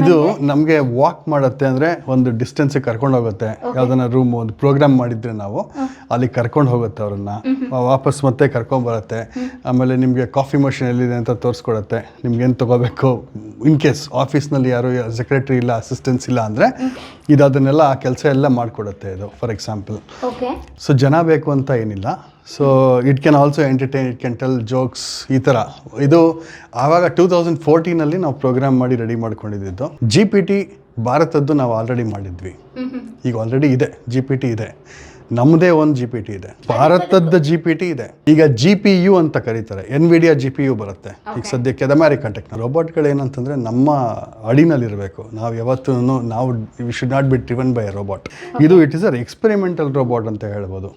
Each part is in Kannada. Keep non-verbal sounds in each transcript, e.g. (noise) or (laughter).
ಇದು ನಮಗೆ ವಾಕ್ ಮಾಡುತ್ತೆ ಅಂದರೆ ಒಂದು ಡಿಸ್ಟೆನ್ಸಿಗೆ ಕರ್ಕೊಂಡು ಹೋಗುತ್ತೆ. ಯಾವ್ದನ್ನ ರೂಮ್ ಒಂದು ಪ್ರೋಗ್ರಾಮ್ ಮಾಡಿದ್ರೆ ನಾವು ಅಲ್ಲಿ ಕರ್ಕೊಂಡು ಹೋಗುತ್ತೆ ಅವ್ರನ್ನ. ವಾಪಸ್ ಮತ್ತೆ ಕರ್ಕೊಂಡು ಬರುತ್ತೆ. ಆಮೇಲೆ ನಿಮಗೆ ಕಾಫಿ ಮಷಿನ್ ಎಲ್ಲಿದೆ ಅಂತ ತೋರಿಸ್ಕೊಡುತ್ತೆ. ನಿಮ್ಗೆ ಏನು ತೊಗೋಬೇಕು? ಇನ್ ಕೇಸ್ ಆಫೀಸ್ನಲ್ಲಿ ಯಾರು ಸೆಕ್ರೆಟರಿ ಇಲ್ಲ ಅಸಿಸ್ಟೆನ್ಸ್ ಇಲ್ಲ ಅಂದರೆ ಇದು ಅದನ್ನೆಲ್ಲ ಆ ಕೆಲಸ ಎಲ್ಲ ಮಾಡಿಕೊಡುತ್ತೆ ಇದು ಫಾರ್ ಎಕ್ಸಾಂಪಲ್ ಸೊ ಜನ ಬೇಕು ಅಂತ ಏನಿಲ್ಲ. So it can also entertain it can tell jokes ಈ ಥರ ಇದು ಆವಾಗ ಟೂ ತೌಸಂಡ್ ಫೋರ್ಟೀನಲ್ಲಿ ನಾವು ಪ್ರೋಗ್ರಾಮ್ ಮಾಡಿ ರೆಡಿ ಮಾಡ್ಕೊಂಡಿದ್ದು. ಜಿ ಪಿ ಟಿ ಭಾರತದ್ದು ನಾವು ಆಲ್ರೆಡಿ ಮಾಡಿದ್ವಿ. ಈಗ ಆಲ್ರೆಡಿ ಇದೆ ಜಿ ಪಿ ಟಿ ಇದೆ. ನಮ್ಮದೇ ಒಂದು ಜಿ ಪಿ ಟಿ ಇದೆ. ಭಾರತದ ಜಿ ಪಿ ಟಿ ಇದೆ. ಈಗ ಜಿ ಪಿ ಯು ಅಂತ ಕರೀತಾರೆ. Nvidia G P U ಬರುತ್ತೆ. ಈಗ ಸದ್ಯಕ್ಕೆ ಅದು ಅಮೆರಿಕನ್ ಟೆಕ್ನ ರೋಬೋಟ್ಗಳು ಏನಂತಂದರೆ ನಮ್ಮ ಅಡಿನಲ್ಲಿರಬೇಕು. ನಾವು ಯಾವತ್ತೂ ನಾವು we should not be driven by robot ಇದು it is a experimental robot ಅಂತ ಹೇಳ್ಬೋದು.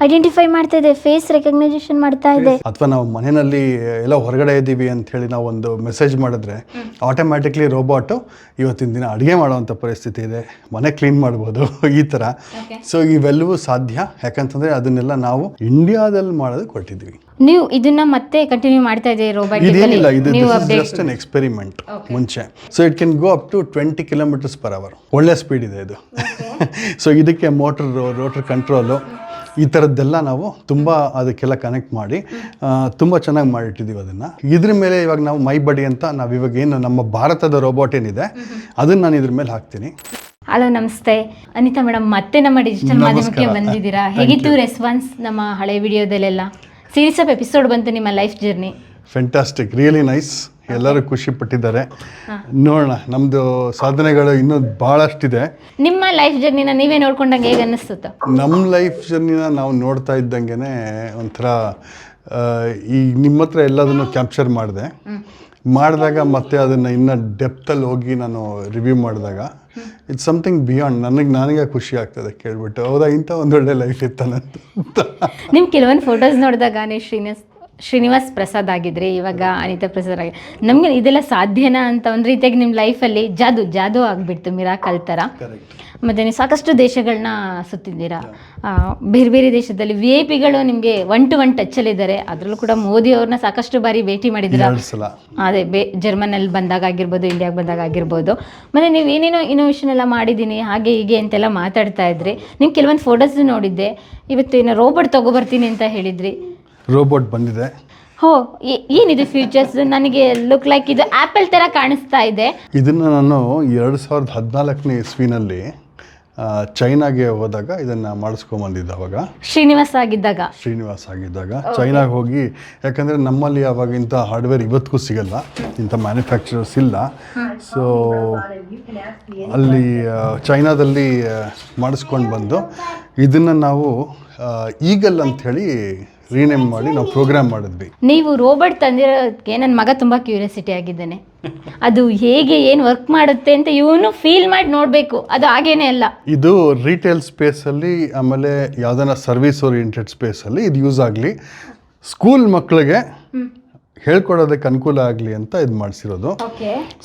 ಐಡೆಂಟಿಫೈ ಮಾಡ್ತಾ ಇದೆ ಫೇಸ್ ರೆಕಗ್ನೈಸೇಷನ್ ಮಾಡ್ತಾ ಇದೆ. ಅಥವಾ ನಾವು ಮನೆಯಲ್ಲಿ ಎಲ್ಲ ಹೊರಗಡೆ ಇದ್ದೀವಿ ಅಂತ ಹೇಳಿ ನಾವು ಒಂದು ಮೆಸೇಜ್ ಮಾಡಿದ್ರೆ ಆಟೋಮ್ಯಾಟಿಕ್ಲಿ ರೋಬೋಟು ಇವತ್ತಿನ ದಿನ ಅಡುಗೆ ಮಾಡುವಂಥ ಪರಿಸ್ಥಿತಿ ಇದೆ ಮನೆ ಕ್ಲೀನ್ ಮಾಡ್ಬೋದು (laughs) ಈ ಥರ. ಸೊ ಇವೆಲ್ಲವೂ ಸಾಧ್ಯ. ಯಾಕಂತಂದ್ರೆ ಅದನ್ನೆಲ್ಲ ನಾವು ಇಂಡಿಯಾದಲ್ಲಿ ಮಾಡೋದು ಕೊಟ್ಟಿದ್ವಿ ನೀವು ಇದನ್ನ ಮತ್ತೆ ಕಂಟಿನ್ಯೂ ಮಾಡ್ತಾ ಇದೆ ಇದೇನಿಲ್ಲ ಇದು ಜಸ್ಟ್ ಅನ್ ಎಕ್ಸ್ಪೆರಿಮೆಂಟ್ ಮುಂಚೆ. So it can go up to twenty kilometres per hour ಒಳ್ಳೆ ಸ್ಪೀಡ್ ಇದೆ ಇದು. ಸೊ (laughs) ಇದಕ್ಕೆ ಮೋಟರ್ ರೋಟರ್ ಕಂಟ್ರೋಲು ಈ ಥರದ್ದೆಲ್ಲ ನಾವು ತುಂಬ ಅದಕ್ಕೆಲ್ಲ ಕನೆಕ್ಟ್ ಮಾಡಿ ತುಂಬ ಚೆನ್ನಾಗಿ ಮಾಡಿಟ್ಟಿದ್ದೀವಿ ಅದನ್ನು. ಇದ್ರ ಮೇಲೆ ಇವಾಗ ನಾವು ಮೈ ಬಡಿ ಅಂತ ನಾವು ಇವಾಗ ಏನು ನಮ್ಮ ಭಾರತದ ರೋಬೋಟ್ ಏನಿದೆ ಅದನ್ನು ನಾನು ಇದ್ರ ಮೇಲೆ ಹಾಕ್ತೀನಿ. ಹಲೋ ನಮಸ್ತೆ. ಅನಿತಾ ಮೇಡಮ್ ಮತ್ತೆ ನಮ್ಮ ಡಿಜಿಟಲ್ ಮಾಧ್ಯಮಕ್ಕೆ ಬಂದಿದ್ದೀರಾ? ಹೇಗಿತ್ತು ರೆಸ್ಪಾನ್ಸ್ ನಮ್ಮ ಹಳೆ ವಿಡಿಯೋದಲ್ಲೆಲ್ಲ ಸೀರೀಸ್ ಆಫ್ ಎಪಿಸೋಡ್ ಬಂತು ನಿಮ್ಮ life journey fantastic really nice ಎಲ್ಲರೂ ಖುಷಿ ಪಟ್ಟಿದ್ದಾರೆ. ನೋಡೋಣ ನಮ್ಮದು ಸಾಧನೆಗಳು ಇನ್ನೂ ಭಾಳಷ್ಟಿದೆ ನಿಮ್ಮ ಲೈಫ್ ಜರ್ನಿನ ನೀವೇ ನೋಡ್ಕೊಂಡಂಗೆ ಹೇಗೆ ಅನ್ನಿಸ್ತು ನಮ್ಮ ಲೈಫ್ ಜರ್ನಿನ ನಾವು ನೋಡ್ತಾ ಇದ್ದಂಗೆ ಒಂಥರ ಆ, ಈ ನಿಮ್ಮ ಹತ್ರ ಎಲ್ಲದನ್ನು ಕ್ಯಾಪ್ಚರ್ ಮಾಡಿದೆ. ಮಾಡಿದಾಗ ಮತ್ತೆ ಅದನ್ನು ಇನ್ನು ಡೆಪ್ತಲ್ಲಿ ಹೋಗಿ ನಾನು ರಿವ್ಯೂ ಮಾಡಿದಾಗ ಇಟ್ಸ್ ಸಮಥಿಂಗ್ ಬಿಯಾಂಡ್ ನನಗೆ ನನಗೆ ಖುಷಿ ಆಗ್ತದೆ ಕೇಳ್ಬಿಟ್ಟು. ಹೌದಾ ಇಂಥ ಒಂದೊಳ್ಳೆ ಲೈಫ್ ಇತ್ತ ನಿಮ್ಮ ಕೆಲವೊಂದು ಫೋಟೋಸ್ ನೋಡಿದಾಗ ನೀವು ಶ್ರೀನಿವಾಸ್ ಪ್ರಸಾದ್ ಆಗಿದ್ರಿ ಇವಾಗ ಅನಿತಾ ಪ್ರಸಾದ್ ಆಗಿ ನಮ್ಗೆ ಇದೆಲ್ಲ ಸಾಧ್ಯನಾ ಅಂತ ಒಂದು ರೀತಿಯಾಗಿ ನಿಮ್ಮ ಲೈಫಲ್ಲಿ ಜಾದು ಜಾದು ಆಗಿಬಿಡ್ತು ಮಿರಾಕಲ್ ಥರ. ಮತ್ತೆ ನೀವು ಸಾಕಷ್ಟು ದೇಶಗಳನ್ನ ಸುತ್ತಿದ್ದೀರಾ. ಬೇರೆ ಬೇರೆ ದೇಶದಲ್ಲಿ ವಿ ಐ ಪಿಗಳು ನಿಮಗೆ ಒನ್ ಟು ಒನ್ ಟಚ್ಚಲ್ಲಿದ್ದಾರೆ ಅದರಲ್ಲೂ ಕೂಡ ಮೋದಿ ಅವ್ರನ್ನ ಸಾಕಷ್ಟು ಬಾರಿ ಭೇಟಿ ಮಾಡಿದ್ದೀರಾ ಅದೇ ಬೇ ಜರ್ಮನಲ್ಲಿ ಬಂದಾಗ ಆಗಿರ್ಬೋದು ಇಂಡಿಯಾಗೆ ಬಂದಾಗ ಆಗಿರ್ಬೋದು. ಮತ್ತು ನೀವು ಏನೇನೋ ಇನೋವೇಷನ್ ಎಲ್ಲ ಮಾಡಿದ್ದೀನಿ ಹಾಗೆ ಹೀಗೆ ಅಂತೆಲ್ಲ ಮಾತಾಡ್ತಾ ಇದ್ರಿ. ನೀವು ಕೆಲವೊಂದು ಫೋಟೋಸ್ ನೋಡಿದ್ದೆ. ಇವತ್ತು ಏನೋ ರೋಬೋಟ್ ತೊಗೊಬರ್ತೀನಿ ಅಂತ ಹೇಳಿದ್ರಿ. ರೋಬೋಟ್ ಬಂದಿದೆ. ಹೋ ಏ- ಏನಿದೆ ಫ್ಯೂಚರ್ಸ್ ನನಗೆ ಲುಕ್ ಲೈಕ್ ಇದು ಆಪಲ್ ತರ ಕಾಣಿಸ್ತಾ ಇದೆ. ಇದನ್ನು ನಾನು ಎರಡು ಸಾವಿರದ ಹದಿನಾಲ್ಕನೇ ಇಸ್ವಿನಲ್ಲಿ ಆ, ಚೈನಾಗೆ ಹೋದಾಗ ಇದನ್ನು ಮಾಡಿಸ್ಕೊಂಬಂದಿದ್ದೆ ಅವಾಗ. ಶ್ರೀನಿವಾಸ್ ಆಗಿದ್ದಾಗ. ಶ್ರೀನಿವಾಸ್ ಆಗಿದ್ದಾಗ. ಚೈನಾಗೆ ಹೋಗಿ ಯಾಕಂದರೆ ನಮ್ಮಲ್ಲಿ ಅವಾಗ ಇಂಥ ಹಾರ್ಡ್ವೇರ್ ಇವತ್ತಿಗೂ ಸಿಗಲ್ಲ. ಇಂಥ ಮ್ಯಾನುಫ್ಯಾಕ್ಚರರ್ಸ್ ಇಲ್ಲ. ಸೊ ಅಲ್ಲಿ ಆ, ಚೈನಾದಲ್ಲಿ ಮಾಡಿಸ್ಕೊಂಡು ಬಂದು ಇದನ್ನು ನಾವು ಈಗಲ್ ಅಂಥೇಳಿ ರೀನೇಮ್ ಮಾಡಿ ನಾವು ಪ್ರೋಗ್ರಾಮ್ ಮಾಡಿದ್ವಿ. ನೀವು ರೋಬೋಟ್ ತಂದಿರೋದಕ್ಕೆ ನನ್ನ ಮಗ ತುಂಬ ಕ್ಯೂರಿಯಾಸಿಟಿ ಆಗಿದ್ದಾನೆ. ಅದು ಹೇಗೆ ಏನು ವರ್ಕ್ ಮಾಡುತ್ತೆ ಅಂತ ಇವನು ಫೀಲ್ ಮಾಡಿ ನೋಡಬೇಕು. ಅದು ಹಾಗೇನೆ ಅಲ್ಲ. ಇದು ರಿಟೇಲ್ ಸ್ಪೇಸಲ್ಲಿ ಆಮೇಲೆ ಯಾವ್ದಾನ ಸರ್ವಿಸ್ ಓರಿಯೆಂಟೆಡ್ ಸ್ಪೇಸಲ್ಲಿ ಇದು ಯೂಸ್ ಆಗಲಿ. ಸ್ಕೂಲ್ ಮಕ್ಕಳಿಗೆ ಹೇಳ್ಕೊಡೋದಕ್ಕೆ ಅನುಕೂಲ ಆಗಲಿ ಅಂತ ಇದು ಮಾಡಿಸಿರೋದು.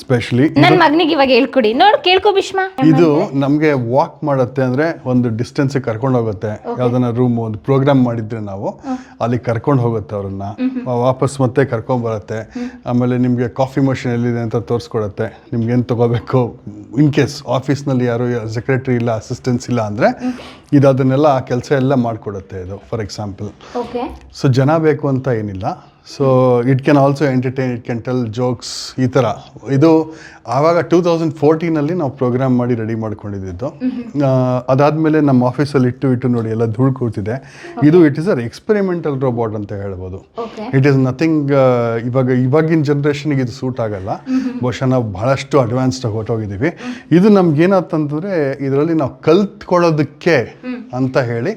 ಸ್ಪೆಷಲಿ ನನ್ನ ಮಗನಿಗೆ ಇವಾಗ ಹೇಳ್ಕೊಡಿ. ನೋಡು ಕೇಳ್ಕೊ ಭೀಷ್ಮ. ಇದು ನಮಗೆ ವಾಕ್ ಮಾಡುತ್ತೆ ಅಂದರೆ ಒಂದು ಡಿಸ್ಟೆನ್ಸಿಗೆ ಕರ್ಕೊಂಡು ಹೋಗುತ್ತೆ. ಯಾವ್ದಾನ ರೂಮ್ ಒಂದು ಪ್ರೋಗ್ರಾಮ್ ಮಾಡಿದ್ರೆ ನಾವು ಅಲ್ಲಿ ಕರ್ಕೊಂಡು ಹೋಗುತ್ತೆ ಅವ್ರನ್ನ. ವಾಪಸ್ ಮತ್ತೆ ಕರ್ಕೊಂಡು ಬರುತ್ತೆ. ಆಮೇಲೆ ನಿಮಗೆ ಕಾಫಿ ಮಷಿನ್ ಎಲ್ಲಿದೆ ಅಂತ ತೋರಿಸ್ಕೊಡತ್ತೆ. ನಿಮ್ಗೆ ಏನು ತೊಗೋಬೇಕು? ಇನ್ ಕೇಸ್ ಆಫೀಸ್ನಲ್ಲಿ ಯಾರು ಸೆಕ್ರೆಟರಿ ಇಲ್ಲ ಅಸಿಸ್ಟೆನ್ಸ್ ಇಲ್ಲ ಅಂದರೆ ಇದು ಅದನ್ನೆಲ್ಲ ಆ ಕೆಲಸ ಎಲ್ಲ ಮಾಡಿಕೊಡುತ್ತೆ ಇದು ಫಾರ್ ಎಕ್ಸಾಂಪಲ್ ಸೊ ಜನ ಬೇಕು ಅಂತ ಏನಿಲ್ಲ. So it can also entertain it can tell jokes ಈ ಥರ ಇದು ಆವಾಗ ಟೂ ತೌಸಂಡ್ ಫೋರ್ಟೀನಲ್ಲಿ ನಾವು ಪ್ರೋಗ್ರಾಮ್ ಮಾಡಿ ರೆಡಿ ಮಾಡ್ಕೊಂಡಿದ್ದು. ಅದಾದಮೇಲೆ ನಮ್ಮ ಆಫೀಸಲ್ಲಿ ಇಟ್ಟು ಇಟ್ಟು ನೋಡಿ ಎಲ್ಲ ಧೂಳು ಕೂತಿದೆ. ಇದು it is a experimental robot ಅಂತ ಹೇಳ್ಬೋದು. ಇಟ್ ಈಸ್ ನಥಿಂಗ್ ಇವಾಗ ಇವಾಗಿನ ಜನ್ರೇಷನ್ಗೆ ಇದು ಸೂಟ್ ಆಗಲ್ಲ. ಬಹುಶಃ ನಾವು ಭಾಳಷ್ಟು ಅಡ್ವಾನ್ಸ್ಡ್ ಹೊರಟೋಗಿದ್ದೀವಿ. ಇದು ನಮ್ಗೆ ಏನಾಗ್ತಂತಂದರೆ ಇದರಲ್ಲಿ ನಾವು ಕಲ್ತ್ಕೊಳ್ಳೋದಕ್ಕೆ ಅಂತ ಹೇಳಿ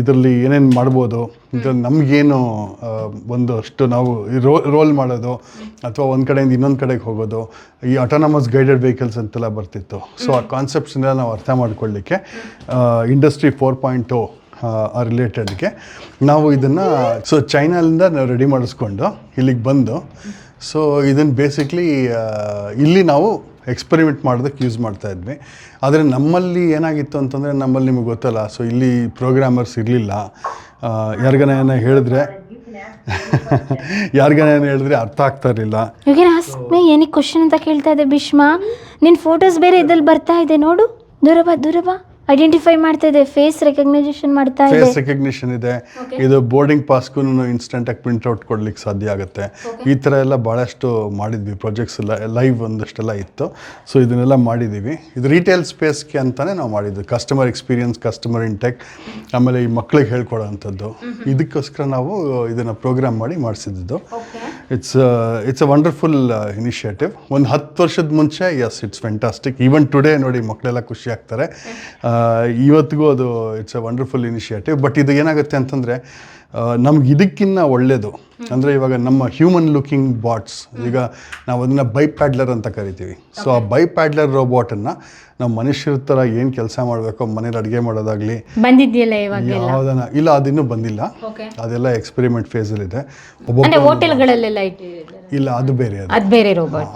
ಇದರಲ್ಲಿ ಏನೇನು ಮಾಡ್ಬೋದು, ಇದ್ರಲ್ಲಿ ನಮಗೇನು ಒಂದಷ್ಟು ನಾವು ರೋ, ರೋಲ್ ಮಾಡೋದು, ಅಥವಾ ಒಂದು ಕಡೆಯಿಂದ ಇನ್ನೊಂದು ಕಡೆಗೆ ಹೋಗೋದು, ಈ ಅಟಾನಮಸ್ ಗೈಡೆಡ್ ವೆಹಿಕಲ್ಸ್ ಅಂತೆಲ್ಲ ಬರ್ತಿತ್ತು. ಸೊ ಆ ಕಾನ್ಸೆಪ್ಟ್ಸ್ನೆಲ್ಲ ನಾವು ಅರ್ಥ ಮಾಡ್ಕೊಳ್ಳಿಕ್ಕೆ ಇಂಡಸ್ಟ್ರಿ ಫೋರ್ ಪಾಯಿಂಟು ಆ ರಿಲೇಟೆಡ್ಗೆ ನಾವು ಇದನ್ನು ಸೊ ಚೈನಾದಿಂದ ನಾವು ರೆಡಿ ಮಾಡಿಸ್ಕೊಂಡು ಇಲ್ಲಿಗೆ ಬಂದು ಸೊ ಇದನ್ನು ಬೇಸಿಕ್ಲಿ ಇಲ್ಲಿ ನಾವು ಎಕ್ಸ್ಪೆರಿಮೆಂಟ್ ಮಾಡೋದಕ್ಕೆ ಯೂಸ್ ಮಾಡ್ತಾ ಇದ್ವಿ. ಆದರೆ ನಮ್ಮಲ್ಲಿ ಏನಾಗಿತ್ತು ಅಂತಂದರೆ ನಮ್ಮಲ್ಲಿ ನಿಮಗೆ ಗೊತ್ತಲ್ಲ ಸೊ ಇಲ್ಲಿ ಪ್ರೋಗ್ರಾಮರ್ಸ್ ಇರಲಿಲ್ಲ. ಯಾರಿಗಾನ ಏನೋ ಹೇಳಿದ್ರೆ, ಯಾರಿಗೇನು ಹೇಳಿದ್ರೆ ಅರ್ಥ ಆಗ್ತಾ ಇರಲಿಲ್ಲ. ಮೀ ಎನಿ ಕ್ವಶನ್ ಅಂತ ಕೇಳ್ತಾ ಇದೆ ಭೀಷ್ಮ. ನಿನ್ನ ಫೋಟೋಸ್ ಬೇರೆ ಇದ್ರಲ್ಲಿ ಬರ್ತಾ ಇದೆ ನೋಡು. ದೂರ ಬಾ. ಐಡೆಂಟಿಫೈ ಮಾಡ್ತಾ ಇದೆ ಫೇಸ್ ರೆಕಗ್ನೈಸೇಷನ್ ಮಾಡ್ತಾ ಇದೆ. ಫೇಸ್ ರೆಕಗ್ನಿಷನ್ ಇದೆ. ಇದು ಬೋರ್ಡಿಂಗ್ ಪಾಸ್ಗೂನು ಇನ್ಸ್ಟಂಟಾಗಿ ಪ್ರಿಂಟ್ ಔಟ್ ಕೊಡ್ಲಿಕ್ಕೆ ಸಾಧ್ಯ ಆಗುತ್ತೆ. ಈ ಥರ ಎಲ್ಲ ಭಾಳಷ್ಟು ಮಾಡಿದ್ವಿ ಪ್ರಾಜೆಕ್ಟ್ಸ್ ಎಲ್ಲ ಲೈವ್ ಒಂದಷ್ಟೆಲ್ಲ ಇತ್ತು. ಸೊ ಇದನ್ನೆಲ್ಲ ಮಾಡಿದ್ದೀವಿ ಇದು ರಿಟೇಲ್ ಸ್ಪೇಸ್ಗೆ ಅಂತಲೇ ನಾವು ಮಾಡಿದ್ವಿ ಕಸ್ಟಮರ್ ಎಕ್ಸ್ಪೀರಿಯನ್ಸ್ ಕಸ್ಟಮರ್ ಇಂಟೆಕ್ ಆಮೇಲೆ ಈ ಮಕ್ಳಿಗೆ ಹೇಳ್ಕೊಡೋವಂಥದ್ದು ಇದಕ್ಕೋಸ್ಕರ ನಾವು ಇದನ್ನು ಪ್ರೋಗ್ರಾಮ್ ಮಾಡಿ ಮಾಡಿಸಿದ್ದು. It's it's a wonderful initiative ಒಂದು ಹತ್ತು ವರ್ಷದ ಮುಂಚೆ yes it's fantastic even today ನೋಡಿ ಮಕ್ಕಳೆಲ್ಲ ಖುಷಿ ಆಗ್ತಾರೆ. ಇವತ್ತಿಗೂ ಅದು it's a wonderful initiative but ಇದು ಏನಾಗುತ್ತೆ ಅಂತಂದರೆ ನಮ್ಗೆ ಇದಕ್ಕಿನ್ನ ಒಳ್ಳೆಯದು ಅಂದರೆ ಇವಾಗ ನಮ್ಮ ಹ್ಯೂಮನ್ ಲುಕಿಂಗ್ ಬಾಟ್ಸ್ ಈಗ ನಾವು ಅದನ್ನು ಬೈ ಪ್ಯಾಡ್ಲರ್ ಅಂತ ಕರಿತೀವಿ. ಸೊ ಆ ಬೈ ಪ್ಯಾಡ್ಲರ್ ರೋಬೋಟನ್ನು ನಾವು ಮನುಷ್ಯರ ಥರ ಏನು ಕೆಲಸ ಮಾಡಬೇಕು ಮನೇಲಿ ಅಡುಗೆ ಮಾಡೋದಾಗಲಿ ಯಾವುದನ್ನ ಇಲ್ಲ ಅದಿನ್ನೂ ಬಂದಿಲ್ಲ. ಅದೆಲ್ಲ ಎಕ್ಸ್ಪೆರಿಮೆಂಟ್ ಫೇಸಲ್ಲಿದೆ ಇಲ್ಲ ಅದು ಬೇರೆ ಅದು.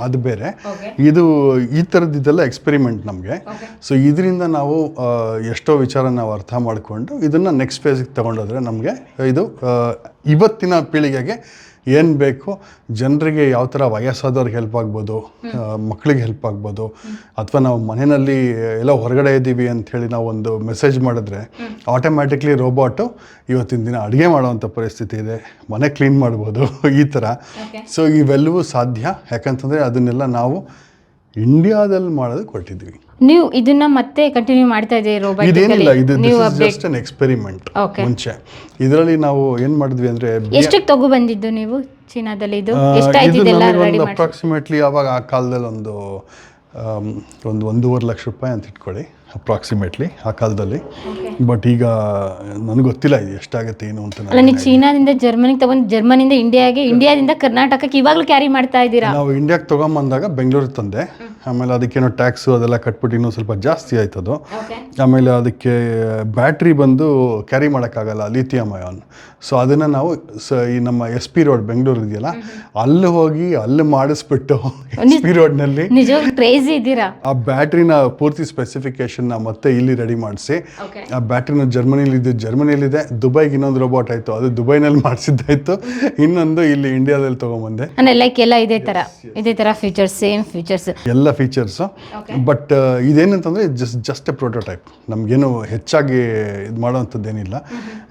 ಅದು ಬೇರೆ ಇದು ಈ ಥರದ್ದಿದೆಲ್ಲ ಎಕ್ಸ್ಪೆರಿಮೆಂಟ್ ನಮಗೆ. ಸೊ ಇದರಿಂದ ನಾವು ಎಷ್ಟೋ ವಿಚಾರ ನಾವು ಅರ್ಥ ಮಾಡಿಕೊಂಡು ಇದನ್ನು ನೆಕ್ಸ್ಟ್ ಫೇಸಿಗೆ ತೊಗೊಂಡೋದ್ರೆ ನಮಗೆ ಇದು ಇವತ್ತಿನ ಪೀಳಿಗೆಗೆ ಏನು ಬೇಕು? ಜನರಿಗೆ ಯಾವ ಥರ ವಯಸ್ಸಾದವ್ರಿಗೆ ಹೆಲ್ಪ್ ಆಗ್ಬೋದು ಮಕ್ಕಳಿಗೆ ಹೆಲ್ಪ್ ಆಗ್ಬೋದು ಅಥವಾ ನಾವು ಮನೆಯಲ್ಲಿ ಎಲ್ಲ ಹೊರಗಡೆ ಇದ್ದೀವಿ ಅಂಥೇಳಿ ನಾವು ಒಂದು ಮೆಸೇಜ್ ಮಾಡಿದ್ರೆ ಆಟೋಮ್ಯಾಟಿಕ್ಲಿ ರೋಬೋಟು ಇವತ್ತಿನ ದಿನ ಅಡುಗೆ ಮಾಡುವಂಥ ಪರಿಸ್ಥಿತಿ ಇದೆ ಮನೆ ಕ್ಲೀನ್ ಮಾಡ್ಬೋದು ಈ ಥರ ಸೊ ಇವೆಲ್ಲವೂ ಸಾಧ್ಯ. ಯಾಕಂತಂದರೆ ಅದನ್ನೆಲ್ಲ ನಾವು ಇಂಡಿಯಾದಲ್ಲಿ ಮಾಡೋದಕ್ಕೆ ಕೊಟ್ಟಿದ್ವಿ ನೀವು ಇದನ್ನ ಮತ್ತೆ ಕಂಟಿನ್ಯೂ ಮಾಡ್ತಾ ಇದ್ದೀರಿ ರೋಬೋಟ್ ಇದೇನಿಲ್ಲ ಇದು ಜಸ್ಟ್ ಅನ್ ಎಕ್ಸ್ಪೆರಿಮೆಂಟ್ ಮುಂಚೆ. ಇದರಲ್ಲಿ ನಾವು ಏನು ಮಾಡಿದ್ವಿ ಅಂದ್ರೆ ಎಷ್ಟಕ್ಕೆ ತಗೋ ಬಂದಿದ್ದು ನೀವು ಚೀನಾದಲ್ಲಿ ಇದು? ಒಂದು ಅಪ್ರಾಕ್ಸಿಮೇಟ್ಲಿ ಆವಾಗ ಆ ಕಾಲದಲ್ಲಿ ಒಂದು ಒಂದು ಒಂದೂವರೆ ಲಕ್ಷ ರೂಪಾಯಿ ಅಂತ ಇಟ್ಕೊಳ್ಳಿ. ಅಪ್ರಾಕ್ಸಿಮೇಟ್ಲಿ ಆ ಕಾಲದಲ್ಲಿ. ಬಟ್ ಈಗ ನನಗೆ ಗೊತ್ತಿಲ್ಲ ಇದು ಎಷ್ಟಾಗುತ್ತೆ ಏನು ಅಂತ ಅಲ್ಲ ನೀವು ಚೀನಾದಿಂದ ಜರ್ಮನಿಗೆ ತಗೊಂಡು ಜರ್ಮನಿಯಿಂದ ಇಂಡಿಯಾಗೆ ಇಂಡಿಯಾದಿಂದ ಕರ್ನಾಟಕಕ್ಕೆ ಇವಾಗಲೂ ಕ್ಯಾರಿ ಮಾಡ್ತಾ ಇದ್ದೀರಾ? ನಾವು ಇಂಡಿಯಾಗೆ ತೊಗೊಂಬಂದಾಗ ಬೆಂಗಳೂರಿಗೆ ತಂದೆ. ಆಮೇಲೆ ಅದಕ್ಕೇನೋ ಟ್ಯಾಕ್ಸು ಅದೆಲ್ಲ ಕಟ್ಬಿಟ್ಟು ಇನ್ನೂ ಸ್ವಲ್ಪ ಜಾಸ್ತಿ ಆಯ್ತದು ಆಮೇಲೆ ಅದಕ್ಕೆ ಬ್ಯಾಟ್ರಿ ಬಂದು ಕ್ಯಾರಿ ಮಾಡೋಕ್ಕಾಗಲ್ಲ ಲಿಥಿಯಂ ಅಯಾನ್ ಸೊ ಅದನ್ನು ನಾವು ಸ ಈ ನಮ್ಮ ಎಸ್ ಪಿ ರೋಡ್ ಬೆಂಗಳೂರು ಇದೆಯಲ್ಲ ಅಲ್ಲಿ ಹೋಗಿ ಅಲ್ಲಿ ಮಾಡಿಸ್ಬಿಟ್ಟು ಎಸ್ ಪಿ ರೋಡ್ನಲ್ಲಿ ನಿಜವಾಗ್ಲೂ ಕ್ರೇಜಿ ಇದ್ದೀರಾ? ಆ ಬ್ಯಾಟ್ರಿನ ಪೂರ್ತಿ ಸ್ಪೆಸಿಫಿಕೇಶನ್ನ ಮತ್ತೆ ಇಲ್ಲಿ ರೆಡಿ ಮಾಡಿಸಿ. ಆ ಬ್ಯಾಟ್ರಿನ ಇದೆ ಜರ್ಮನಿಲಿದೆ ದುಬೈಗೆ ಇನ್ನೊಂದು ರೋಬೋಟ್ ಆಯಿತು ಅದು ದುಬೈನಲ್ಲಿ ಮಾಡಿಸಿದ್ದಾಯ್ತು. ಇನ್ನೊಂದು ಇಲ್ಲಿ ಇಂಡಿಯಾದಲ್ಲಿ ತೊಗೊಂಬಂದೆ. ಅಂದ್ರೆ ಲೈಕ್ ಎಲ್ಲ ಇದೇ ತರ ಇದೇ ತರ ಫೀಚರ್ಸ್ ಸೇಮ್ ಫೀಚರ್ಸ್ ಎಲ್ಲ ಫೀಚರ್ಸು ಬಟ್ ಇದೇನಂತಂದ್ರೆ ಜಸ್ಟ್ ಜಸ್ಟ್ ಎ ಪ್ರೋಟೋಟೈಪ್ ನಮ್ಗೇನು ಹೆಚ್ಚಾಗಿ ಇದು ಮಾಡೋವಂಥದ್ದೇನಿಲ್ಲ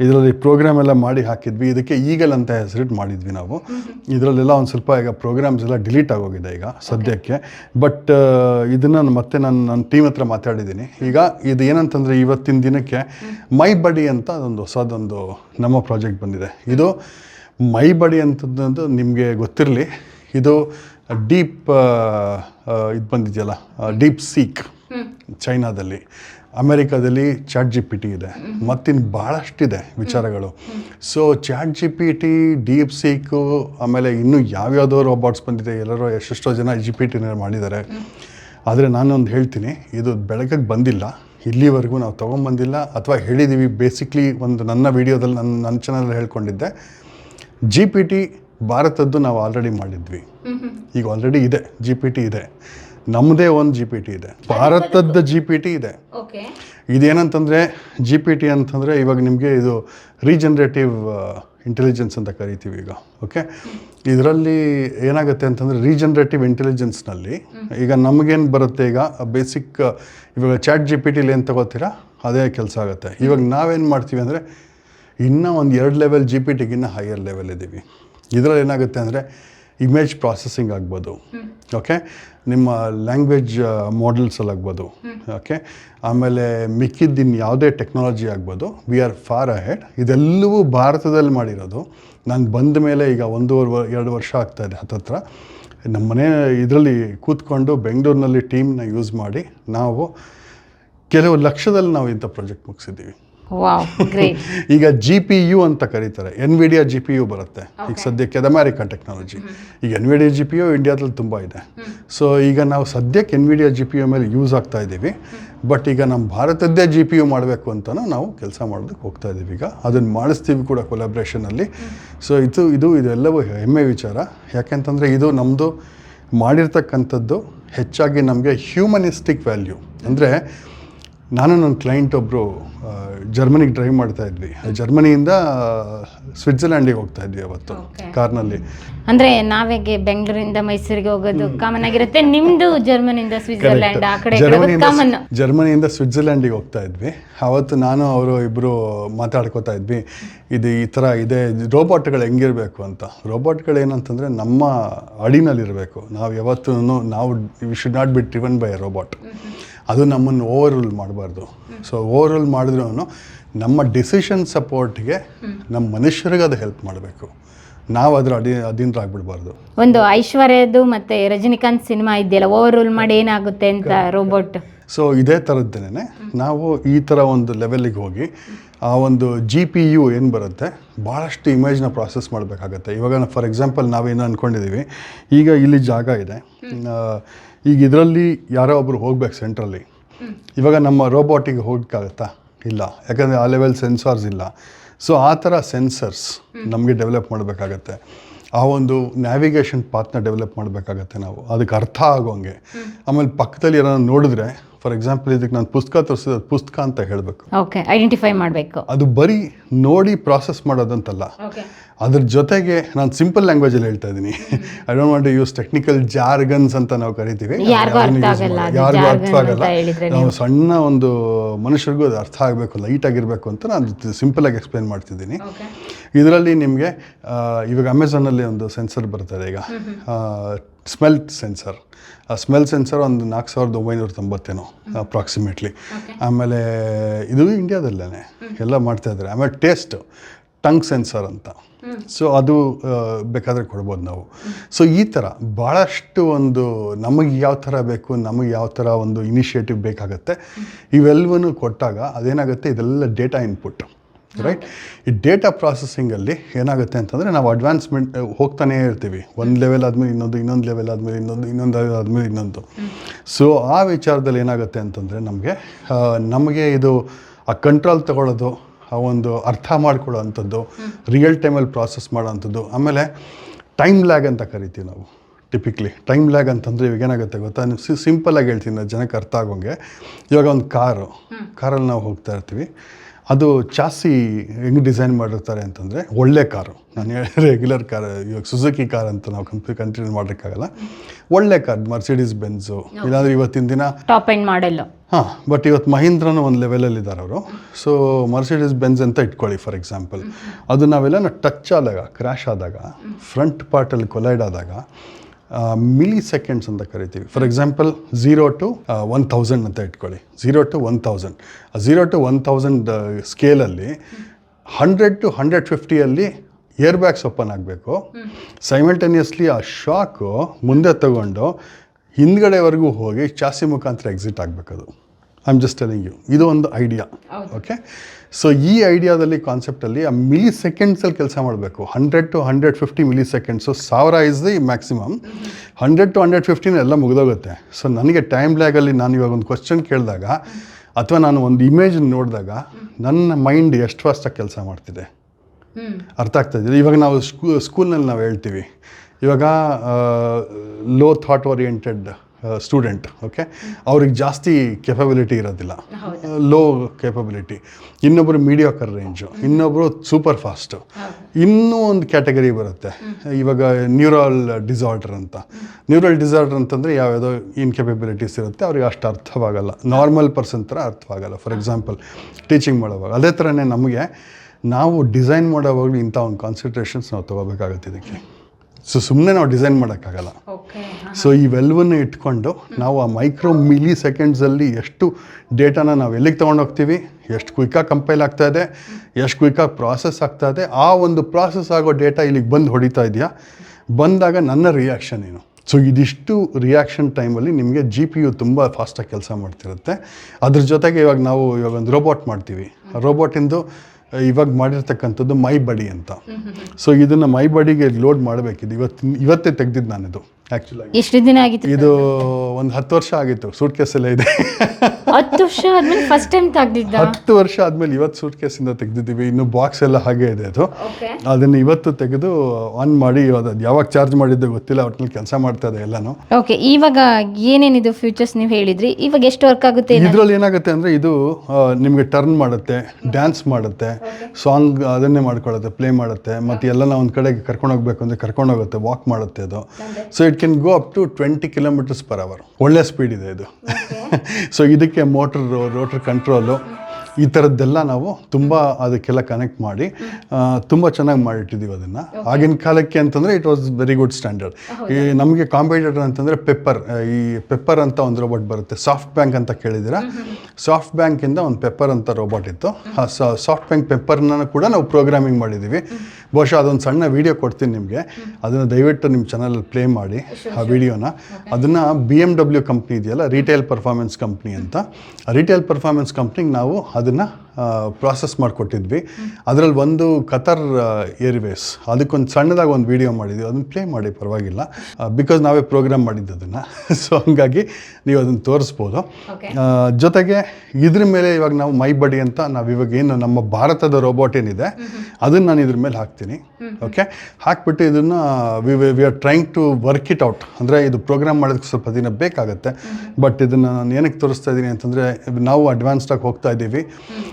ಇದರಲ್ಲಿ ಪ್ರೋಗ್ರಾಮ್ ಎಲ್ಲ ಮಾಡಿ ಹಾಕಿದ್ವಿ. ಇದಕ್ಕೆ ಈಗಲ್ ಅಂತ ಹೆಸರಿಟ್ಟು ಮಾಡಿದ್ವಿ ನಾವು. ಇದರಲ್ಲೆಲ್ಲ ಒಂದು ಸ್ವಲ್ಪ ಈಗ ಪ್ರೋಗ್ರಾಮ್ಸ್ ಎಲ್ಲ ಡಿಲೀಟ್ ಆಗೋಗಿದೆ ಈಗ ಸದ್ಯಕ್ಕೆ. ಬಟ್ ಇದನ್ನು ಮತ್ತೆ ನಾನು ನನ್ನ ಟೀಮ್ ಹತ್ರ ಮಾತಾಡಿದ್ದೀನಿ. ಈಗ ಇದು ಏನಂತಂದರೆ ಇವತ್ತಿನ ದಿನಕ್ಕೆ ಮೈ ಬಡಿ ಅಂತ ಅದೊಂದು ಹೊಸದೊಂದು ನಮ್ಮ ಪ್ರಾಜೆಕ್ಟ್ ಬಂದಿದೆ. ಇದು ಮೈ ಬಡಿ ಅಂತದ್ದು ನಿಮಗೆ ಗೊತ್ತಿರಲಿ. ಇದು ಡೀಪ್ ಇದು ಬಂದಿದೆಯಲ್ಲ ಡೀಪ್ ಸೀಕ್ ಚೈನಾದಲ್ಲಿ. ಅಮೆರಿಕಾದಲ್ಲಿ ಚಾಟ್ ಜಿ ಪಿ ಟಿ ಇದೆ. ಮತ್ತಿನ್ನು ಭಾಳಷ್ಟಿದೆ ವಿಚಾರಗಳು. So chat G P T, deep seek, ಆಮೇಲೆ ಇನ್ನೂ ಯಾವ್ಯಾವುದೋ ರೋಬೋಟ್ಸ್ ಬಂದಿದೆ. ಎಲ್ಲರೂ ಎಷ್ಟೆಷ್ಟೋ ಜನ ಜಿ ಪಿ ಟಿನ ಮಾಡಿದ್ದಾರೆ. ಆದರೆ ನಾನೊಂದು ಹೇಳ್ತೀನಿ ಇದು ಬೆಳಕಿಗೆ ಬಂದಿಲ್ಲ. ಇಲ್ಲಿವರೆಗೂ ನಾವು ತೊಗೊಂಬಂದಿಲ್ಲ. ಅಥವಾ ಹೇಳಿದ್ದೀವಿ ಬೇಸಿಕ್ಲಿ ಒಂದು ನನ್ನ ವೀಡಿಯೋದಲ್ಲಿ ನನ್ನ ನನ್ನ ಚಾನಲ್ ಹೇಳ್ಕೊಂಡಿದ್ದೆ. ಜಿ ಪಿ ಟಿ ಭಾರತದ್ದು ನಾವು ಆಲ್ರೆಡಿ ಮಾಡಿದ್ವಿ. ಈಗ ಆಲ್ರೆಡಿ ಇದೆ ಜಿ ಪಿ ಟಿ ಇದೆ. ನಮ್ಮದೇ ಒಂದು ಜಿ ಪಿ ಟಿ ಇದೆ. ಭಾರತದ ಜಿ ಪಿ ಟಿ ಇದೆ. ಇದೇನಂತಂದರೆ ಜಿ ಪಿ ಟಿ ಅಂತಂದರೆ ಇವಾಗ ನಿಮಗೆ ಇದು ರೀಜನ್ರೇಟಿವ್ ಇಂಟೆಲಿಜೆನ್ಸ್ ಅಂತ ಕರಿತೀವಿ ಈಗ ಓಕೆ ಇದರಲ್ಲಿ ಏನಾಗುತ್ತೆ ಅಂತಂದರೆ ರೀಜನ್ರೇಟಿವ್ ಇಂಟೆಲಿಜೆನ್ಸ್ನಲ್ಲಿ ಈಗ ನಮಗೇನು ಬರುತ್ತೆ ಈಗ ಬೇಸಿಕ್ ಇವಾಗ ಚಾಟ್ ಜಿ ಪಿ ಟಿಲಿ ಏನು ತಗೋತೀರಾ? ಅದೇ ಕೆಲಸ ಆಗುತ್ತೆ. ಇವಾಗ ನಾವೇನು ಮಾಡ್ತೀವಿ ಅಂದರೆ ಇನ್ನೂ ಒಂದು ಎರಡು ಲೆವೆಲ್ ಜಿ ಪಿ ಟಿಗಿನ್ನ ಹೈಯರ್ ಲೆವೆಲ್ ಇದ್ದೀವಿ. ಇದರಲ್ಲಿ ಏನಾಗುತ್ತೆ ಅಂದರೆ ಇಮೇಜ್ ಪ್ರಾಸೆಸಿಂಗ್ ಆಗ್ಬೋದು ಓಕೆ ನಿಮ್ಮ ಲ್ಯಾಂಗ್ವೇಜ್ ಮಾಡೆಲ್ಸಲ್ಲಿ ಆಗ್ಬೋದು. ಓಕೆ ಆಮೇಲೆ ಮಿಕ್ಕಿದ್ದಿನ ಯಾವುದೇ ಟೆಕ್ನಾಲಜಿ ಆಗ್ಬೋದು. ವಿ ಆರ್ ಫಾರ್ ಅಹೆಡ್ ಇದೆಲ್ಲವೂ ಭಾರತದಲ್ಲಿ ಮಾಡಿರೋದು. ನಾನು ಬಂದ ಮೇಲೆ ಈಗ ಒಂದೂವರೆ ವ- ಎರಡು ವರ್ಷ ಆಗ್ತಾ ಇದೆ ಹತ್ತತ್ರ. ನಮ್ಮ ಮನೆ ಇದರಲ್ಲಿ ಕೂತ್ಕೊಂಡು ಬೆಂಗಳೂರಿನಲ್ಲಿ ಟೀಮ್ನ ಯೂಸ್ ಮಾಡಿ ನಾವು ಕೆಲವು ಲಕ್ಷದಲ್ಲಿ ನಾವು ಇಂಥ ಪ್ರಾಜೆಕ್ಟ್ ಮುಗಿಸಿದ್ದೀವಿ. (laughs) ಈಗ ಜಿ ಪಿ ಯು ಅಂತ ಕರೀತಾರೆ. Nvidia G P U ಬರುತ್ತೆ. ಈಗ ಸದ್ಯಕ್ಕೆ ಅದು ಅಮೆರಿಕನ್ ಟೆಕ್ನಾಲಜಿ ಈಗ Nvidia G P U ಇಂಡಿಯಾದಲ್ಲಿ ತುಂಬ ಇದೆ. ಸೊ ಈಗ ನಾವು ಸದ್ಯಕ್ಕೆ Nvidia G P U ಮೇಲೆ ಯೂಸ್ ಆಗ್ತಾ ಇದ್ದೀವಿ. ಬಟ್ ಈಗ ನಮ್ಮ ಭಾರತದ್ದೇ ಜಿ ಪಿ ಯು ಮಾಡಬೇಕು ಅಂತಲೂ ನಾವು ಕೆಲಸ ಮಾಡೋದಕ್ಕೆ ಹೋಗ್ತಾ ಇದ್ದೀವಿ. ಈಗ ಅದನ್ನು ಮಾಡಿಸ್ತೀವಿ ಕೂಡ ಕೊಲಾಬ್ರೇಷನಲ್ಲಿ ಸೊ ಇದು ಇದು ಇದೆಲ್ಲವೂ ಹೆಮ್ಮೆ ವಿಚಾರ. ಯಾಕೆಂತಂದರೆ ಇದು ನಮ್ಮದು ಮಾಡಿರ್ತಕ್ಕಂಥದ್ದು ಹೆಚ್ಚಾಗಿ ನಮಗೆ ಹ್ಯೂಮನಿಸ್ಟಿಕ್ ವ್ಯಾಲ್ಯೂ ಅಂದರೆ ನಾನು ನನ್ನ ಕ್ಲೈಂಟ್ ಒಬ್ಬರು ಜರ್ಮನಿಗೆ ಡ್ರೈವ್ ಮಾಡ್ತಾ ಇದ್ವಿ. ಜರ್ಮನಿಯಿಂದ ಸ್ವಿಟ್ಜರ್ಲ್ಯಾಂಡಿಗೆ ಹೋಗ್ತಾ ಇದ್ವಿ ಅವತ್ತು ಕಾರ್ನಲ್ಲಿ. ಅಂದ್ರೆ ನಾವೇಗೆ ಬೆಂಗಳೂರಿಂದ ಮೈಸೂರಿಗೆ ಹೋಗೋದು ಕಾಮನ್ ಆಗಿರುತ್ತೆ. ನಿಮ್ದು ಜರ್ಮನಿಯಿಂದ ಸ್ವಿಟ್ಜರ್ಲ್ಯಾಂಡ್ ಆ ಕಡೆ ಜರ್ಮನಿಯಿಂದ ಕಾಮನ್ ಜರ್ಮನಿಯಿಂದ ಸ್ವಿಟ್ಜರ್ಲ್ಯಾಂಡಿಗೆ ಹೋಗ್ತಾ ಇದ್ವಿ. ಅವತ್ತು ನಾನು ಅವರು ಇಬ್ರು ಮಾತಾಡ್ಕೋತಾ ಇದ್ವಿ. ಇದು ಈ ತರ ಇದೆ. ರೋಬೋಟ್ಗಳು ಹೆಂಗಿರ್ಬೇಕು ಅಂತ. ರೋಬೋಟ್ಗಳು ಏನಂತಂದರೆ ನಮ್ಮ ಅಡಿನಲ್ಲಿರಬೇಕು. ನಾವು ಯಾವತ್ತೂ ನಾವು we should not be driven by a robot ಅದು ನಮ್ಮನ್ನು ಓವರ್ ರೂಲ್ ಮಾಡಬಾರ್ದು. ಸೊ ಓವರ್ ರೂಲ್ ಮಾಡಿದ್ರೂ ನಮ್ಮ ಡಿಸಿಷನ್ ಸಪೋರ್ಟ್ಗೆ ನಮ್ಮ ಮನುಷ್ಯರಿಗೆ ಅದು ಹೆಲ್ಪ್ ಮಾಡಬೇಕು. ನಾವು ಅದ್ರ ಅಡಿ ಅಧೀನರಾಗ್ಬಿಡ್ಬಾರ್ದು. ಒಂದು ಐಶ್ವರ್ಯದು ಮತ್ತೆ ರಜನಿಕಾಂತ್ ಸಿನಿಮಾ ಇದೆಯಲ್ಲ ಓವರ್ ರೂಲ್ ಮಾಡಿ ಏನಾಗುತ್ತೆ ಅಂತ ರೋಬೋಟ್ ಸೊ ಇದೇ ಥರದ್ದೇನೆ ನಾವು ಈ ಥರ ಒಂದು ಲೆವೆಲಿಗೆ ಹೋಗಿ ಆ ಒಂದು ಜಿ ಪಿ ಯು ಏನು ಬರುತ್ತೆ ಭಾಳಷ್ಟು ಇಮೇಜ್ನ ಪ್ರಾಸೆಸ್ ಮಾಡಬೇಕಾಗತ್ತೆ. ಇವಾಗ ಫಾರ್ ಎಕ್ಸಾಂಪಲ್ ನಾವೇನು ಅಂದ್ಕೊಂಡಿದ್ದೀವಿ ಈಗ ಇಲ್ಲಿ ಜಾಗ ಇದೆ. ಈಗ ಇದರಲ್ಲಿ ಯಾರೋ ಒಬ್ರು ಹೋಗ್ಬೇಕು ಸೆಂಟ್ರಲ್ಲಿ. ಇವಾಗ ನಮ್ಮ ರೋಬೋಟಿಗೆ ಹೋಗೋಕ್ಕಾಗತ್ತಾ? ಇಲ್ಲ. ಯಾಕಂದರೆ ಆ ಲೆವೆಲ್ ಸೆನ್ಸಾರ್ಸ್ ಇಲ್ಲ. ಸೊ ಆ ಥರ ಸೆನ್ಸರ್ಸ್ ನಮಗೆ ಡೆವಲಪ್ ಮಾಡಬೇಕಾಗತ್ತೆ. ಆ ಒಂದು ನ್ಯಾವಿಗೇಷನ್ ಪಾತ್ನ ಡೆವಲಪ್ ಮಾಡಬೇಕಾಗತ್ತೆ ನಾವು. ಅದಕ್ಕೆ ಅರ್ಥ ಆಗೋಂಗೆ. ಆಮೇಲೆ ಪಕ್ಕದಲ್ಲಿ ಏನಾದ್ರು ನೋಡಿದ್ರೆ ಫಾರ್ ಎಕ್ಸಾಂಪಲ್ ಇದಕ್ಕೆ ನಾನು ಪುಸ್ತಕ ತೋರಿಸಿದ ಪುಸ್ತಕ ಅಂತ ಹೇಳಬೇಕು. ಓಕೆ ಐಡೆಂಟಿಫೈ ಮಾಡಬೇಕು. ಅದು ಬರೀ ನೋಡಿ ಪ್ರಾಸೆಸ್ ಮಾಡೋದಂತಲ್ಲ. ಅದ್ರ ಜೊತೆಗೆ ನಾನು ಸಿಂಪಲ್ ಲ್ಯಾಂಗ್ವೇಜಲ್ಲಿ ಹೇಳ್ತಾ ಇದ್ದೀನಿ. I don't want use technical jargons ಅಂತ ನಾವು ಕರಿತೀವಿ. ಯಾರಿಗೂ ಅರ್ಥ ಆಗಲ್ಲ, ನಾವು ಸಣ್ಣ ಒಂದು ಮನುಷ್ಯರಿಗೂ ಅದು ಅರ್ಥ ಆಗಬೇಕು ಲೈಟ್ ಆಗಿರಬೇಕು ಅಂತ ನಾನು ಸಿಂಪಲ್ ಆಗಿ ಎಕ್ಸ್ಪ್ಲೇನ್ ಮಾಡ್ತಿದ್ದೀನಿ. ಇದರಲ್ಲಿ ನಿಮಗೆ ಇವಾಗ ಅಮೆಝಾನಲ್ಲಿ ಒಂದು ಸೆನ್ಸರ್ ಬರ್ತದೆ ಈಗ. ಸ್ಮೆಲ್ ಸೆನ್ಸರ್ ಆ ಸ್ಮೆಲ್ ಸೆನ್ಸರ್ ಒಂದು ನಾಲ್ಕು ಸಾವಿರದ ಒಂಬೈನೂರ ತೊಂಬತ್ತೇನೋ ಅಪ್ರಾಕ್ಸಿಮೇಟ್ಲಿ ಆಮೇಲೆ ಇದು ಇಂಡಿಯಾದಲ್ಲೇ ಎಲ್ಲ ಮಾಡ್ತಾ ಇದ್ದಾರೆ. ಆಮೇಲೆ ಟೇಸ್ಟ್ ಟಂಗ್ ಸೆನ್ಸರ್ ಅಂತ. ಸೊ ಅದು ಬೇಕಾದರೆ ಕೊಡ್ಬೋದು ನಾವು. ಸೊ ಈ ಥರ ಭಾಳಷ್ಟು ಒಂದು ನಮಗೆ ಯಾವ ಥರ ಬೇಕು ನಮಗೆ ಯಾವ ಥರ ಒಂದು ಇನಿಷಿಯೇಟಿವ್ ಬೇಕಾಗುತ್ತೆ ಇವೆಲ್ಲವನ್ನು ಕೊಟ್ಟಾಗ ಅದೇನಾಗುತ್ತೆ ಇದೆಲ್ಲ ಡೇಟಾ ಇನ್ಪುಟ್ ರೈಟ್ ಈ ಡೇಟಾ ಪ್ರಾಸೆಸಿಂಗಲ್ಲಿ ಏನಾಗುತ್ತೆ ಅಂತಂದರೆ ನಾವು ಅಡ್ವಾನ್ಸ್ಮೆಂಟ್ ಹೋಗ್ತಾನೇ ಇರ್ತೀವಿ. ಒಂದು ಲೆವೆಲ್ ಆದಮೇಲೆ ಇನ್ನೊಂದು ಇನ್ನೊಂದು ಲೆವೆಲ್ ಆದಮೇಲೆ ಇನ್ನೊಂದು ಇನ್ನೊಂದು ಆದಮೇಲೆ ಇನ್ನೊಂದು. ಸೊ ಆ ವಿಚಾರದಲ್ಲಿ ಏನಾಗುತ್ತೆ ಅಂತಂದರೆ ನಮಗೆ ನಮಗೆ ಇದು ಆ ಕಂಟ್ರೋಲ್ ತಗೊಳ್ಳೋದು ಆ ಒಂದು ಅರ್ಥ ಮಾಡ್ಕೊಳ್ಳೋ ಅಂಥದ್ದು ರಿಯಲ್ ಟೈಮಲ್ಲಿ ಪ್ರಾಸೆಸ್ ಮಾಡೋ ಅಂಥದ್ದು ಆಮೇಲೆ ಟೈಮ್ ಲ್ಯಾಗ್ ಅಂತ ಕರಿತೀವಿ ನಾವು ಟಿಪಿಕ್ಲಿ ಟೈಮ್ ಲ್ಯಾಗ್ ಅಂತಂದರೆ ಇವಾಗ ಏನಾಗುತ್ತೆ ಗೊತ್ತಾ? ಸಿಂಪಲಾಗಿ ಹೇಳ್ತೀನಿ ನಾನು ಜನಕ್ಕೆ ಅರ್ಥ ಆಗೋಂಗೆ. ಇವಾಗ ಒಂದು ಕಾರು ಕಾರಲ್ಲಿ ನಾವು ಹೋಗ್ತಾ ಇರ್ತೀವಿ. ಅದು ಚಾಸಿ ಹೆಂಗೆ ಡಿಸೈನ್ ಮಾಡಿರ್ತಾರೆ ಅಂತಂದರೆ ಒಳ್ಳೆ ಕಾರು. ನಾನು ರೆಗ್ಯುಲರ್ ಕಾರ್ ಇವಾಗ ಸುಜುಕಿ ಕಾರ್ ಅಂತ ನಾವು ಕಂಪ್ನಿ ಕಂಟಿನ್ಯೂ ಮಾಡೋಕ್ಕಾಗಲ್ಲ ಒಳ್ಳೆ ಕಾರ್ ಮರ್ಸಿಡೀಸ್ ಬೆನ್ಸು ಇಲ್ಲಾಂದರೆ ಇವತ್ತಿನ ದಿನ ಟಾಪ್ ಎಂಡ್ ಮಾಡೆಲ್ ಹಾಂ ಬಟ್ ಇವತ್ತು ಮಹೀಂದ್ರನ ಒಂದು ಲೆವೆಲಲ್ಲಿ ಇದ್ದಾರೆ ಅವರು. ಸೊ ಮರ್ಸಿಡೀಸ್ ಬೆನ್ಸ್ ಅಂತ ಇಟ್ಕೊಳ್ಳಿ ಫಾರ್ ಎಕ್ಸಾಂಪಲ್ ಅದು ನಾವೆಲ್ಲ ಟಚ್ ಆದಾಗ ಕ್ರ್ಯಾಶ್ ಆದಾಗ ಫ್ರಂಟ್ ಪಾರ್ಟಲ್ಲಿ ಕೊಲೈಡ್ ಆದಾಗ ಮಿಲಿ ಸೆಕೆಂಡ್ಸ್ ಅಂತ ಕರಿತೀವಿ. For example zero to one thousand ಅಂತ ಇಟ್ಕೊಳ್ಳಿ. Zero to one thousand zero to one thousand ಸ್ಕೇಲಲ್ಲಿ hundred to hundred ಫಿಫ್ಟಿಯಲ್ಲಿ ಏರ್ ಬ್ಯಾಗ್ಸ್ ಓಪನ್ ಆಗಬೇಕು. ಸೈಮಲ್ಟೇನಿಯಸ್ಲಿ ಆ ಶಾಕು ಮುಂದೆ ತಗೊಂಡು ಹಿಂದ್ಗಡೆವರೆಗೂ ಹೋಗಿ ಚಾಸಿ ಮುಖಾಂತರ exit ಆಗಬೇಕದು. I am just telling you ಇದು ಒಂದು ಐಡಿಯಾ ಓಕೆ ಸೊ ಈ ಐಡಿಯಾದಲ್ಲಿ ಕಾನ್ಸೆಪ್ಟಲ್ಲಿ ಆ ಮಿಲಿ ಸೆಕೆಂಡ್ಸಲ್ಲಿ ಕೆಲಸ ಮಾಡಬೇಕು. Hundred to hundred fifty milliseconds ಸಾವಿರ is the maximum hundred to hundred ಫಿಫ್ಟಿನ ಎಲ್ಲ ಮುಗಿದೋಗುತ್ತೆ. ಸೊ ನನಗೆ ಟೈಮ್ ಲ್ಯಾಗಲ್ಲಿ ನಾನು ಇವಾಗ ಒಂದು ಕ್ವಶನ್ ಕೇಳಿದಾಗ, ಅಥವಾ ನಾನು ಒಂದು ಇಮೇಜ್ ನೋಡಿದಾಗ, ನನ್ನ ಮೈಂಡ್ ಎಷ್ಟು ಫಾಸ್ಟಾಗಿ ಕೆಲಸ ಮಾಡ್ತಿದೆ? ಅರ್ಥ ಆಗ್ತಾ ಇದೆ? ಇವಾಗ ನಾವು ಸ್ಕೂ ಸ್ಕೂಲ್ನಲ್ಲಿ ನಾವು ಹೇಳ್ತೀವಿ. ಇವಾಗ low thought oriented student okay ಅವ್ರಿಗೆ ಜಾಸ್ತಿ ಕೆಪಬಿಲಿಟಿ ಇರೋದಿಲ್ಲ. ಲೋ ಕೆಪಬಿಲಿಟಿ ಇನ್ನೊಬ್ಬರು ಮೀಡಿಯಾಕರ್ ರೇಂಜು ಇನ್ನೊಬ್ಬರು ಸೂಪರ್ ಫಾಸ್ಟು ಇನ್ನೂ ಒಂದು ಕ್ಯಾಟಗರಿ ಬರುತ್ತೆ. ಇವಾಗ ನ್ಯೂರಲ್ ಡಿಸಾರ್ಡರ್ ಅಂತ. ನ್ಯೂರಲ್ ಡಿಸಾರ್ಡರ್ ಅಂತಂದರೆ ಯಾವ್ಯಾವುದೋ ಇನ್ಕೆಪಬಿಲಿಟೀಸ್ ಇರುತ್ತೆ ಅವ್ರಿಗೆ ಅಷ್ಟು ಅರ್ಥವಾಗಲ್ಲ. ನಾರ್ಮಲ್ ಪರ್ಸನ್ ಥರ ಅರ್ಥವಾಗಲ್ಲ. ಫಾರ್ ಎಕ್ಸಾಂಪಲ್ ಟೀಚಿಂಗ್ ಮಾಡೋವಾಗ. ಅದೇ ಥರನೇ ನಮಗೆ ನಾವು ಡಿಸೈನ್ ಮಾಡೋವಾಗಲೂ ಇಂಥ ಒಂದು ಕಾನ್ಸಂಟ್ರೇಷನ್ಸ್ ನಾವು ತೊಗೋಬೇಕಾಗುತ್ತೆ ಇದಕ್ಕೆ. ಸೊ ಸುಮ್ಮನೆ ನಾವು ಡಿಸೈನ್ ಮಾಡೋಕ್ಕಾಗಲ್ಲ. ಸೊ ಇವೆಲ್ಲವನ್ನು ಇಟ್ಕೊಂಡು ನಾವು ಆ ಮೈಕ್ರೋ ಮಿಲಿ ಸೆಕೆಂಡ್ಸಲ್ಲಿ ಎಷ್ಟು ಡೇಟಾನ ನಾವು ಎಲ್ಲಿಗೆ ತೊಗೊಂಡೋಗ್ತೀವಿ ಎಷ್ಟು ಕ್ವಿಕ್ಕಾಗಿ ಕಂಪೈಲ್ ಆಗ್ತಾ ಇದೆ? ಎಷ್ಟು ಕ್ವಿಕ್ಕಾಗಿ ಪ್ರಾಸೆಸ್ ಆಗ್ತಾ ಇದೆ? ಆ ಒಂದು ಪ್ರಾಸೆಸ್ ಆಗೋ ಡೇಟಾ ಇಲ್ಲಿಗೆ ಬಂದು ಹೊಡಿತಾ ಇದೆಯಾ? ಬಂದಾಗ ನನ್ನ ರಿಯಾಕ್ಷನ್ ಏನು? ಸೊ ಇದಿಷ್ಟು ರಿಯಾಕ್ಷನ್ ಟೈಮಲ್ಲಿ ನಿಮಗೆ ಜಿ ಪಿ ಯು ತುಂಬ ಫಾಸ್ಟಾಗಿ ಕೆಲಸ ಮಾಡ್ತಿರುತ್ತೆ. ಅದ್ರ ಜೊತೆಗೆ ಇವಾಗ ನಾವು ಇವಾಗ ಒಂದು ರೋಬೋಟ್ ಮಾಡ್ತೀವಿ. ರೋಬೋಟಿಂದು ಇವಾಗ ಮಾಡಿರ್ತಕ್ಕಂಥದ್ದು ಮೈ ಬಡಿ ಅಂತ. ಸೊ ಇದನ್ನು ಮೈ ಬಡಿಗೆ ಲೋಡ್ ಮಾಡಬೇಕಿದೆ. ಇವತ್ತು ಇವತ್ತೇ ತೆಗ್ದಿದ್ದು ನಾನಿದು ಆ್ಯಕ್ಚುಲಾಗಿ ಎಷ್ಟು ದಿನ ಆಗಿತ್ತು? ಇದು ಒಂದು ಹತ್ತು ವರ್ಷ ಆಗಿತ್ತು. ಸೂಟ್ ಕೇಸಲ್ಲೇ ಇದೆ. (laughs) ಹತ್ತು ವರ್ಷ ಆದ್ಮೇಲೆ ಫಸ್ಟ್ ಟೈಮ್ ತೆಗ್ದಿದ್ದ? ಹತ್ತು ವರ್ಷ ಆದ್ಮೇಲೆ ಇವತ್ತು ಸೂಟ್ ಕೇಸಿಂದ ತೆಗೆದಿದ್ದೀವಿ. ಇನ್ನು ಬಾಕ್ಸ್ ಎಲ್ಲ ಹಾಗೆ ಇದೆ ಅದು. ಅದನ್ನು ಇವತ್ತು ತೆಗೆದು ಆನ್ ಮಾಡಿ ಅದು ಯಾವಾಗ ಚಾರ್ಜ್ ಮಾಡಿದ್ದೆ ಗೊತ್ತಿಲ್ಲ. ಒಟ್ಟಿನಲ್ಲಿ ಕೆಲಸ ಮಾಡ್ತಾ ಇದೆ ಎಲ್ಲಾನು. ಓಕೆ ಇವಾಗ ಏನೇನಿದು ಫ್ಯೂಚರ್ಸ್ ನೀವು ಹೇಳಿದ್ರಿ? ಇವಾಗ ಎಷ್ಟು ವರ್ಕ್ ಆಗುತ್ತೆ ಇದರಲ್ಲಿ ಏನಾಗುತ್ತೆ ಅಂದ್ರೆ ಇದು ನಿಮಗೆ ಟರ್ನ್ ಮಾಡುತ್ತೆ ಡ್ಯಾನ್ಸ್ ಮಾಡುತ್ತೆ ಸಾಂಗ್ ಅದನ್ನೇ ಮಾಡ್ಕೊಳ್ಳುತ್ತೆ ಪ್ಲೇ ಮಾಡುತ್ತೆ ಮತ್ತೆ ಎಲ್ಲ ಒಂದು ಕಡೆಗೆ ಕರ್ಕೊಂಡು ಹೋಗ್ಬೇಕು ಅಂದ್ರೆ ಕರ್ಕೊಂಡು ಹೋಗುತ್ತೆ ವಾಕ್ ಮಾಡುತ್ತೆ ಅದು. So it can go up to twenty kilometres per hour ಒಳ್ಳೆ ಸ್ಪೀಡ್ ಇದೆ ಇದು. ಸೊ (laughs) ಇದಕ್ಕೆ ಮೋಟರ್ ರೋಟರ್ ಕಂಟ್ರೋಲು ಈ ಥರದ್ದೆಲ್ಲ ನಾವು ತುಂಬ ಅದಕ್ಕೆಲ್ಲ ಕನೆಕ್ಟ್ ಮಾಡಿ ತುಂಬ ಚೆನ್ನಾಗಿ ಮಾಡಿಟ್ಟಿದ್ದೀವಿ ಅದನ್ನು. ಆಗಿನ ಕಾಲಕ್ಕೆ ಅಂತಂದರೆ it was very good standard ಈ ನಮಗೆ ಕಾಂಪಿಟೇಟರ್ ಅಂತಂದರೆ ಪೆಪ್ಪರ್ ಈ ಪೆಪ್ಪರ್ ಅಂತ ಒಂದು ರೋಬೋಟ್ ಬರುತ್ತೆ. ಸಾಫ್ಟ್ ಬ್ಯಾಂಕ್ ಅಂತ ಕೇಳಿದ್ದೀರಾ? ಸಾಫ್ಟ್ ಬ್ಯಾಂಕಿಂದ ಒಂದು ಪೆಪ್ಪರ್ ಅಂತ ರೋಬೋಟ್ ಇತ್ತು. ಆ ಸಾಫ್ಟ್ ಬ್ಯಾಂಕ್ ಪೆಪ್ಪರ್ನ ಕೂಡ ನಾವು ಪ್ರೋಗ್ರಾಮಿಂಗ್ ಮಾಡಿದ್ದೀವಿ. ಬಹುಶಃ ಅದೊಂದು ಸಣ್ಣ ವಿಡಿಯೋ ಕೊಡ್ತೀನಿ ನಿಮಗೆ. ಅದನ್ನು ದಯವಿಟ್ಟು ನಿಮ್ಮ ಚಾನಲಲ್ಲಿ ಪ್ಲೇ ಮಾಡಿ ಆ ವಿಡಿಯೋನ ಅದನ್ನು ಬಿ ಎಂ ಡಬ್ಲ್ಯೂ ಕಂಪ್ನಿ ಇದೆಯಲ್ಲ ರಿಟೇಲ್ ಪರ್ಫಾರ್ಮೆನ್ಸ್ ಕಂಪ್ನಿ ಅಂತ. ರಿಟೇಲ್ ಪರ್ಫಾರ್ಮೆನ್ಸ್ ಕಂಪ್ನಿಗೆ ನಾವು ಅದನ್ನು ಪ್ರಾಸೆಸ್ ಮಾಡಿಕೊಟ್ಟಿದ್ವಿ. ಅದರಲ್ಲಿ ಒಂದು ಕತರ್ ಏರ್ವೇಸ್ ಅದಕ್ಕೊಂದು ಸಣ್ಣದಾಗಿ ಒಂದು ವಿಡಿಯೋ ಮಾಡಿದ್ವಿ. ಅದನ್ನು ಪ್ಲೇ ಮಾಡಿ ಪರವಾಗಿಲ್ಲ. ಬಿಕಾಸ್ ನಾವೇ ಪ್ರೋಗ್ರಾಮ್ ಮಾಡಿದ್ದು ಅದನ್ನು ಸೊ (laughs) ಹಂಗಾಗಿ ನೀವು ಅದನ್ನು ತೋರಿಸ್ಬೋದು. ಜೊತೆಗೆ ಇದ್ರ ಮೇಲೆ ಇವಾಗ ನಾವು ಮೈ ಬಡಿ ಅಂತ ನಾವು ಇವಾಗ ಏನು ನಮ್ಮ ಭಾರತದ ರೋಬೋಟ್ ಏನಿದೆ ಅದನ್ನು ನಾನು ಇದ್ರ ಮೇಲೆ ಹಾಕ್ತೀನಿ. ಓಕೆ ಹಾಕ್ಬಿಟ್ಟು ಇದನ್ನು we we are trying to work it out ಅಂದರೆ ಇದು ಪ್ರೋಗ್ರಾಮ್ ಮಾಡೋದಕ್ಕೆ ಸ್ವಲ್ಪ ದಿನ ಬೇಕಾಗುತ್ತೆ. ಬಟ್ ಇದನ್ನು ನಾನು ಏನಕ್ಕೆ ತೋರಿಸ್ತಾ ಇದ್ದೀನಿ ಅಂತಂದರೆ ನಾವು ಅಡ್ವಾನ್ಸ್ಡಾಗಿ ಹೋಗ್ತಾ ಇದ್ದೀವಿ.